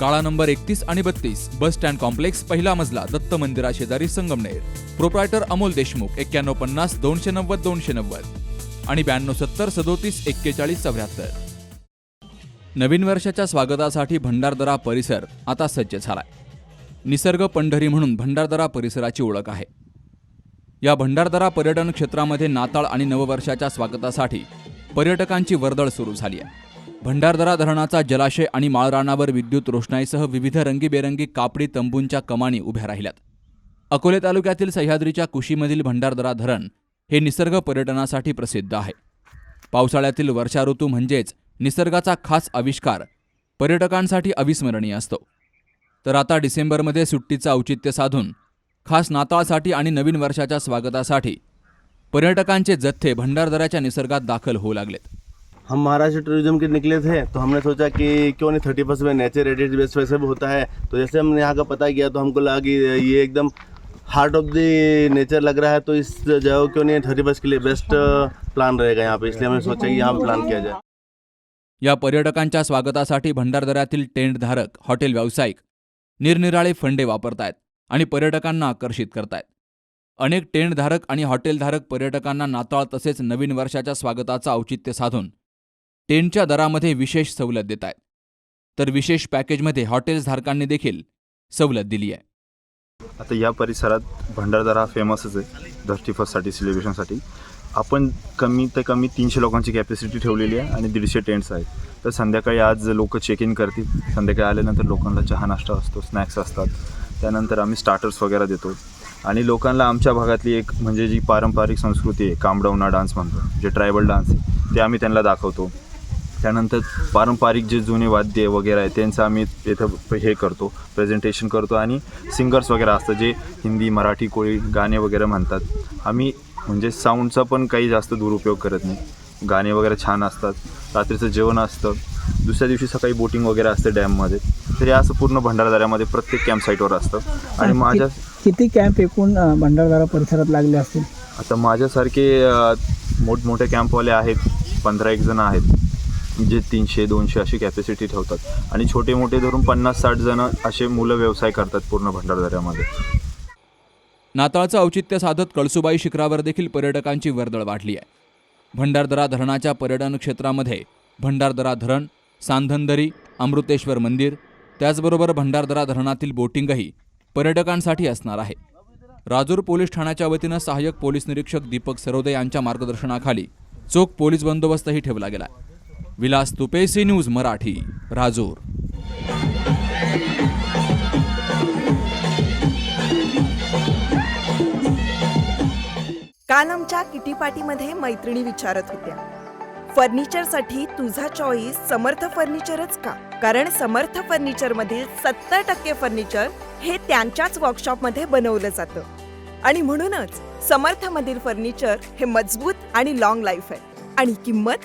काळा नंबर एकतीस आणि बत्तीस बस स्टँड कॉम्प्लेक्स पहिला मजला दत्त मंदिरा शेजारी संगमनेर. प्रोप्रायटर अमोल देशमुख एक्क्याण्णव पन्नास दोनशे नव्वद दोनशे नव्वद. आणि ब्याण्णव सत्तर सदोतीस एक्केचाळीस चौऱ्याहत्तर. नवीन वर्षाच्या स्वागतासाठी भंडारदरा परिसर आता सज्ज झालाय. निसर्ग पंढरी म्हणून भंडारदरा परिसराची ओळख आहे. या भंडारदरा पर्यटन क्षेत्रामध्ये नाताळ आणि नववर्षाच्या स्वागतासाठी पर्यटकांची वर्दळ सुरू झाली आहे. भंडारदरा धरणाचा जलाशय आणि माळरानावर विद्युत रोषणाईसह विविध रंगीबेरंगी कापडी तंबूंच्या कमानी उभ्या राहिल्यात. अकोले तालुक्यातील सह्याद्रीच्या कुशीमधील भंडारदरा धरण हे निसर्ग पर्यटनासाठी प्रसिद्ध आहे. पावसाळ्यातील वर्षा ऋतू म्हणजेच निसर्गाचा खास आविष्कार पर्यटकांसाठी अविस्मरणीय असतो. तर आता डिसेंबरमध्ये सुट्टीचं औचित्य साधून खास नाताळसाठी आणि नवीन वर्षाच्या स्वागतासाठी पर्यटकांचे जथ्थे भंडारदऱ्याच्या निसर्गात दाखल होऊ लागलेत. हम महाराष्ट्र टूरिज्म के निकले थे तो हमने सोचा कि क्यों नहीं थर्टी फर्स्ट में नेचर एडिट बेस वैसे भी होता है। तो जैसे हमने यहाँ का पता किया तो हमको लगा कि ये एकदम हार्ट ऑफ द नेचर लग रहा है तो इस जगह क्यों नहीं थर्टी फर्स्ट के लिए बेस्ट प्लान uh, रहेगा यहाँ पे। इसलिए हमने सोचा कि यहाँ पे प्लान किया जाए। या पर्यटकांच्या स्वागतासाठी भंडारदऱ्यातील टेंटधारक हॉटेल व्यावसायिक निरनिराळे फंडे वापरतायत आणि पर्यटकांना आकर्षित करतायत. अनेक टेंटधारक आणि हॉटेलधारक पर्यटकांना नाताळ तसेच नवीन वर्षाच्या स्वागताचं औचित्य साधून टेंटच्या दरामध्ये विशेष सवलत देत आहेत. तर विशेष पॅकेजमध्ये हॉटेल्सधारकांनी देखील सवलत दिली आहे. आता या परिसरात भंडारदरा हा फेमसच आहे. धर्टी फर्स्टसाठी सेलिब्रेशनसाठी आपण कमी ते कमी तीनशे लोकांची कॅपॅसिटी ठेवलेली आहे आणि दीडशे टेंट्स आहेत. तर संध्याकाळी आज लोक चेक इन करतील संध्याकाळी आल्यानंतर लोकांना चहा नाश्ता असतो स्नॅक्स असतात. त्यानंतर आम्ही स्टार्टर्स वगैरे देतो. आणि लोकांना आमच्या भागातली एक म्हणजे जी पारंपरिक संस्कृती आहे कामडवना डान्स म्हणतो जे ट्रायबल डान्स आहे ते आम्ही त्यांना दाखवतो. त्यानंतर पारंपरिक जे जुने वाद्य वगैरे आहे त्यांचं आम्ही इथं हे करतो प्रेझेंटेशन करतो आणि सिंगर्स वगैरे असतात जे हिंदी मराठी कोळी गाणे वगैरे म्हणतात. आम्ही म्हणजे साऊंडचा पण काही जास्त दुरुपयोग करत नाही. गाणे वगैरे छान असतात रात्रीचं जेवण असतं दुसऱ्या दिवशी सकाळी बोटिंग वगैरे असते डॅममध्ये. तर हे असं पूर्ण भंडारदऱ्यामध्ये प्रत्येक कॅम्प साईटवर असतं. आणि माझ्या किती कॅम्प एकूण भंडारदरा परिसरात लागले असतील? आता माझ्यासारखे मोठमोठे कॅम्पवाले आहेत पंधरा एक जण आहेत. जे तीनशे दोनशे अशी कॅपॅसिटी ठेवतात. आणि छोटे मोठे धरून पन्नास साठ जण असे मुलं व्यवसाय करतात पूर्ण भंडारदऱ्यामध्ये. नाताळचं औचित्य साधत कळसुबाई शिखरावर देखील पर्यटकांची वर्दळ वाढली आहे. भंडारदरा धरणाच्या पर्यटन क्षेत्रामध्ये भंडारदरा धरण सांधनदरी अमृतेश्वर मंदिर त्याचबरोबर भंडारदरा धरणातील बोटिंगही पर्यटकांसाठी असणार आहे. राजूर पोलीस ठाण्याच्या वतीनं सहाय्यक पोलीस निरीक्षक दीपक सरोदे यांच्या मार्गदर्शनाखाली चोख पोलीस बंदोबस्तही ठेवला गेला विलास तुपेसी न्यूज मराठी राजूर. काल आमच्या किटी पार्टीमध्ये मैत्रिणी विचारत होत्या. फर्निचरसाठी तुझा चॉईस समर्थ फर्निचरच का? कारण समर्थ फर्निचर मधील सत्तर टक्के फर्निचर हे त्यांच्याच वर्कशॉपमध्ये बनवलं जातं. आणि म्हणूनच समर्थ मधील फर्निचर हे मजबूत आणि लॉंग लाईफ आहे. आणि किंमत?